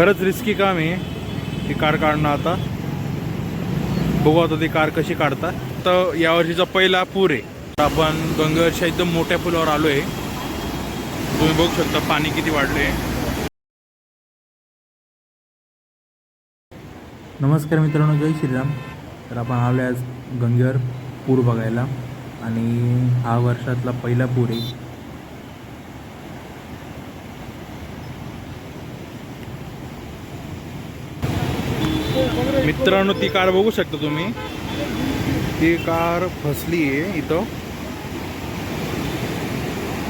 खरंच रिस्की काम आहे ती कार काढणं आता. बघू आता ती कार कशी काढता तर यावर्षीचा पहिला पूर आहे. तर आपण गंगावरच्या एकदम मोठ्या पुलावर आलो आहे तुम्ही बघू शकता पाणी किती वाढले नमस्कार मित्रांनो जय श्रीराम. तर आपण आलो आज गंगेवर पूर बघायला. आणि हा वर्षातला पहिला पूर आहे. मित्रांनो ती कार बघू शकता तुम्ही. ती कार फसली आहे इथं.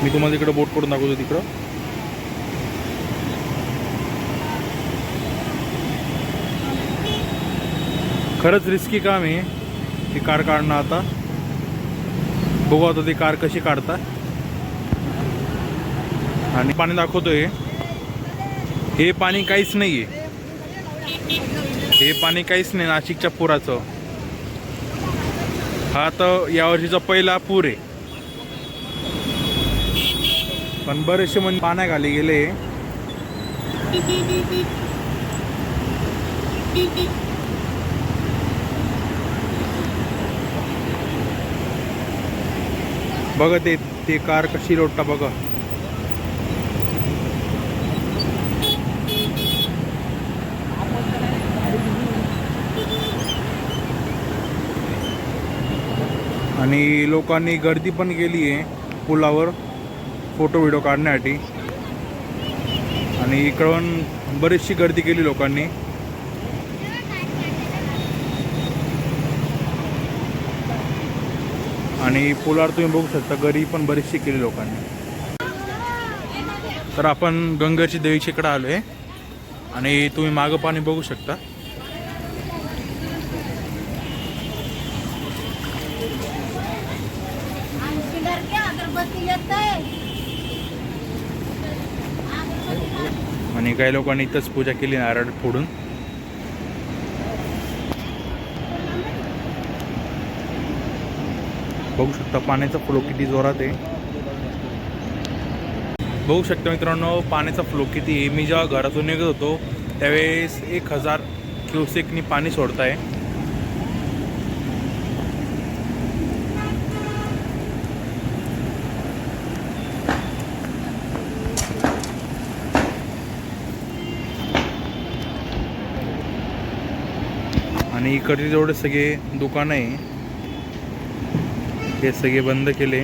मी तुम्हाला तिकडं बोट करून दाखवतो तिकडं. खरंच रिस्की काम आहे ती कार काढणं आता. बघू आता ती कार कशी काढता आणि पाणी दाखवतोय. हे पाणी काहीच नाही आहे हे पाणी काहीच नाही नाशिकच्या पुराचं. हा तर यावर्षीचा पहिला पूर आहे. पण बरेचसे म्हणजे पाण्याखाली गेले. बघा ते ते कार कशी लोटता बघा. आणि लोकांनी गर्दी पण केली आहे पुलावर. फोटो व्हिडिओ काढण्यासाठी. आणि इकडून बरीचशी गर्दी केली लोकांनी. आणि पुलावर तुम्ही बघू शकता गरी पण बरीचशी केली लोकांनी. तर आपण गंगाची देवीच्या इकडे आलो आहे आणि तुम्ही मागं पाणी बघू शकता. आणि काही लोकांनी इथंच पूजा केली नारळ फोडून. बघू शकता पाण्याचा फ्लो किती जोरात आहे. बघू शकता मित्रांनो पाण्याचा फ्लो किती आहे. मी जेव्हा घरातून निघत होतो त्यावेळेस एक हजार क्युसेकनी पाणी सोडताय. आणि इकडचे जेवढे सगळे दुकानं आहे हे सगळे बंद केले.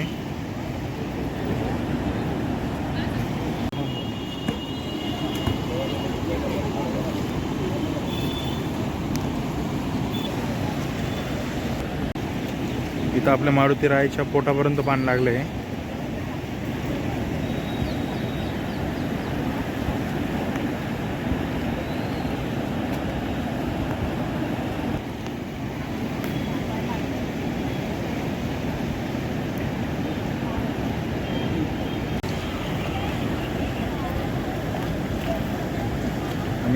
इथं आपल्या मारुती रायच्या पोटापर्यंत पाणी लागलं आहे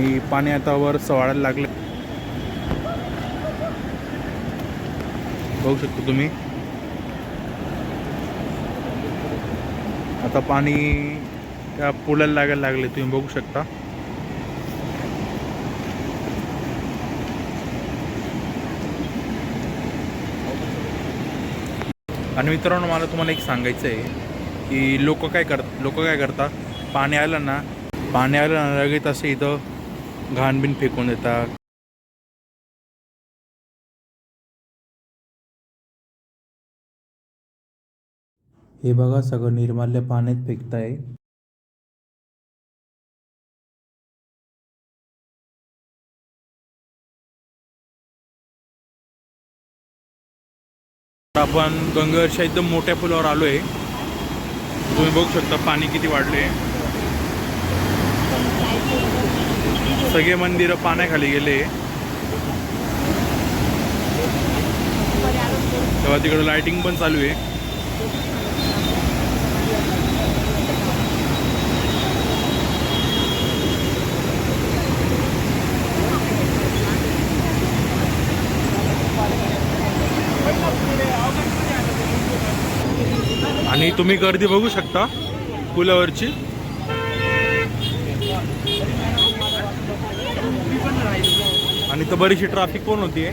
आणि पाणी आता वर वाढायला लागलं. बघू शकता तुम्ही. आता पाणी त्या पुलाला लागायला लागले तुम्ही बघू शकता. आणि मित्रांनो मला तुम्हाला एक सांगायचं आहे की लोक काय कर लोक काय करतात? पाणी आलं ना पाणी आलं ना लगेच असे इथं घाण बिन फेकून देतात. हे बघा सगळं निर्माल्य पाण्यात फेकताय. आपण गंगावरच्या एकदम मोठ्या पुलावर आलो आहे तुम्ही बघू शकता पाणी किती वाढले सगळे मंदिरं पाण्याखाली गेले. तेव्हा तिकडे लाइटिंग पण चालू आहे. आणि तुम्ही गर्दी बघू शकता. पुलावरची. आणि तर बरीचशी ट्रॅफिक पण होती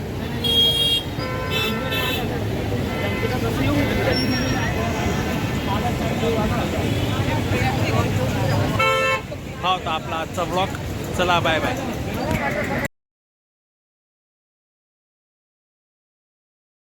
हा होता आपला आजचा ब्लॉग चला बाय बाय